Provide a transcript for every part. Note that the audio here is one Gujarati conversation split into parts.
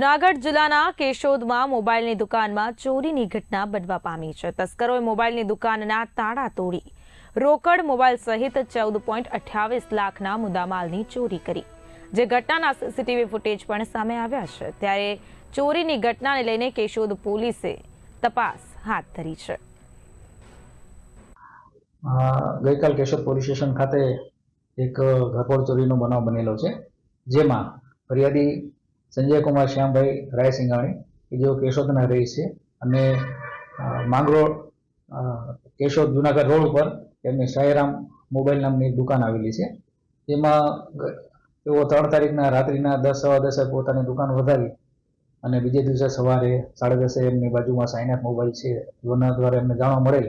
જૂનાગઢ જિલ્લાના કેશોદમાં મોબાઈલની દુકાનમાં ચોરીની ઘટના બનવા પામી છે. તસ્કરોએ મોબાઈલની દુકાનના તાળા તોડી રોકડ મોબાઈલ સહિત ચૌદ પોઈન્ટ અઠ્યાવીસ લાખના મુદ્દામાલની ચોરી કરી. જે ઘટનાના સીસીટીવી ફૂટેજ પણ સામે આવ્યા છે. ત્યારે ચોરીની ઘટનાને લઈને કેશોદ પોલીસે તપાસ હાથ ધરી છે. ગઈકાલ કેશોદ પોલીસ સ્ટેશન ખાતે એક ઘરફોડ ચોરીનો બનાવ બનેલો છે, જેમાં ફરિયાદી સંજય કુમાર શ્યામભાઈ, રાયસિંગાણી, કે જેઓ કેશોદના રહે છે. અને માંગરોળ કેશોદ જુનાગઢ રોડ ઉપર એમની સાયરામ મોબાઈલ નામની દુકાન આવેલી છે. એમાં તેઓ ત્રણ તારીખના રાત્રિના દસ, સવા દસે પોતાની દુકાન વધારી અને બીજે દિવસે સવારે સાડા દસે એમની બાજુમાં સાયનાથ મોબાઈલ છે. જેના દ્વારા એમને જાણવા મળેલ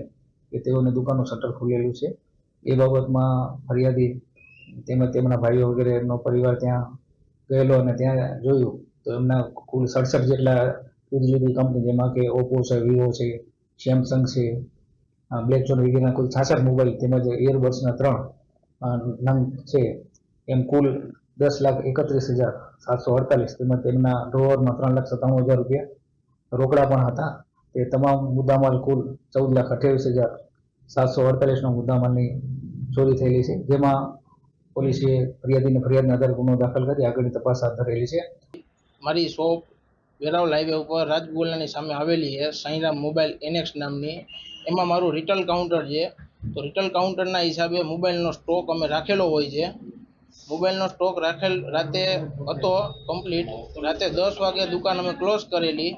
કે તેઓની દુકાનનું શટર ખુલેલું છે. એ બાબતમાં ફરિયાદી તેમજ તેમના ભાઈઓ વગેરે એમનો પરિવાર ત્યાં ગયેલો અને ત્યાં જોયું, તો એમના કુલ સડસઠ જેટલા જુદી જુદી કંપની જેમાં કે ઓપ્પો છે વિવો છે સેમસંગ છે બ્લેકચોન વગેરેના કુલ છાસઠ મોબાઈલ તેમજ એરબડ્સના ત્રણ નંગ છે. એમ કુલ દસ લાખ એકત્રીસ હજાર સાતસો અડતાલીસ તેમજ તેમના ડ્રોવરમાં ત્રણ લાખ સત્તાણું હજાર રૂપિયા રોકડા પણ હતા. તે તમામ મુદ્દામાલ કુલ ચૌદ લાખ અઠ્યાવીસ હજાર સાતસો અડતાલીસનો મુદ્દામાલની ચોરી થયેલી છે, જેમાં પોલીસે ફરિયાદીને ફરિયાદના આધારે ગુનો દાખલ કરી આગળની તપાસ હાથ ધરેલી છે. મારી શોપ વેરાવલ હાઈવે ઉપર રાજગોલાની સામે આવેલી છે, સાઈરામ મોબાઈલ એનેક્સ નામની. એમાં મારું રિટેલ કાઉન્ટર છે. તો રિટેલ કાઉન્ટરના હિસાબે મોબાઈલનો સ્ટોક અમે રાખેલો હોય છે. મોબાઈલનો સ્ટોક રાખેલ રાતે હતો કમ્પ્લીટ રાતે દસ વાગે દુકાન અમે ક્લોઝ કરેલી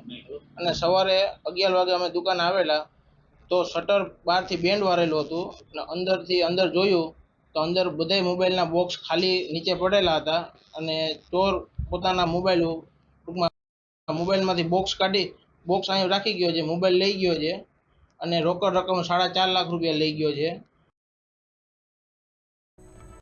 અને સવારે અગિયાર વાગે અમે દુકાન આવેલા. તો શટર બહારથી બેન્ડ વારેલું હતું અને અંદરથી અંદર જોયું તો અંદર બધાય મોબાઈલના બોક્સ ખાલી નીચે પડેલા હતા અને ચોર પોતાના મોબાઈલ ટૂંકમાં મોબાઈલમાંથી બોક્સ કાઢી બોક્સ અહીં રાખી ગયો છે. મોબાઈલ લઈ ગયો છે અને રોકડ રકમ સાડા ચાર લાખ રૂપિયા લઈ ગયો છે.